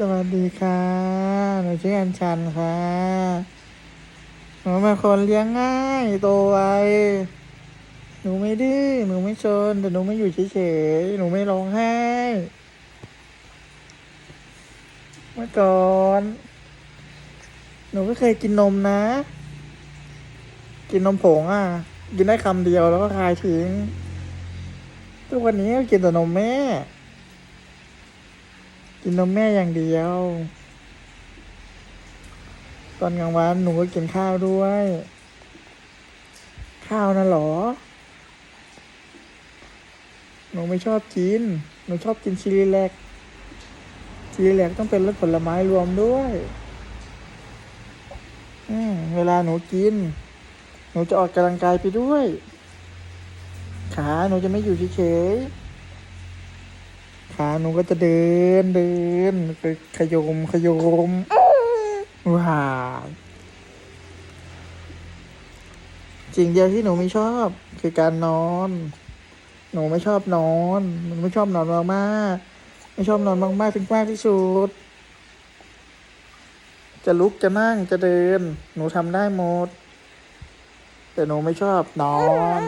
สวัสดีค่ะหนูชื่ออัญชันค่ะหนูเป็นคนเลี้ยงง่ายโตไวหนูไม่ดื้อหนูไม่ชนแต่หนูไม่อยู่เฉยๆหนูไม่ร้องไห้เมื่อก่อน หนูไม่เคยกินนมนะ กินนมผงอะ กินได้คำเดียวแล้วก็คายทิ้งทุกวันนี้ก็กินแต่นมแม่ กินนมแม่อย่างเดียว ตอนกลางวันหนูก็กินข้าวด้วย ข้าวน่ะเหรอ หนูไม่ชอบกิน หนูชอบกินชิลิแลกชิลิแลกต้องเป็นรสผลไม้รวมด้วยอืมเวลาหนูกิน หนูจะออกกำลังกายไปด้วย ขาหนูจะไม่อยู่เฉยๆ ขาหนูก็จะเดินเดินขยมขยมว้าสิ่งเดียวที่หนูไม่ชอบ คือการนอน หนูไม่ชอบนอนหนูไม่ชอบนอนมากๆไม่ชอบนอนมากๆถึงมากที่สุด จะลุกจะนั่งจะเดิน หนูทำได้หมด แต่หนูไม่ชอบนอน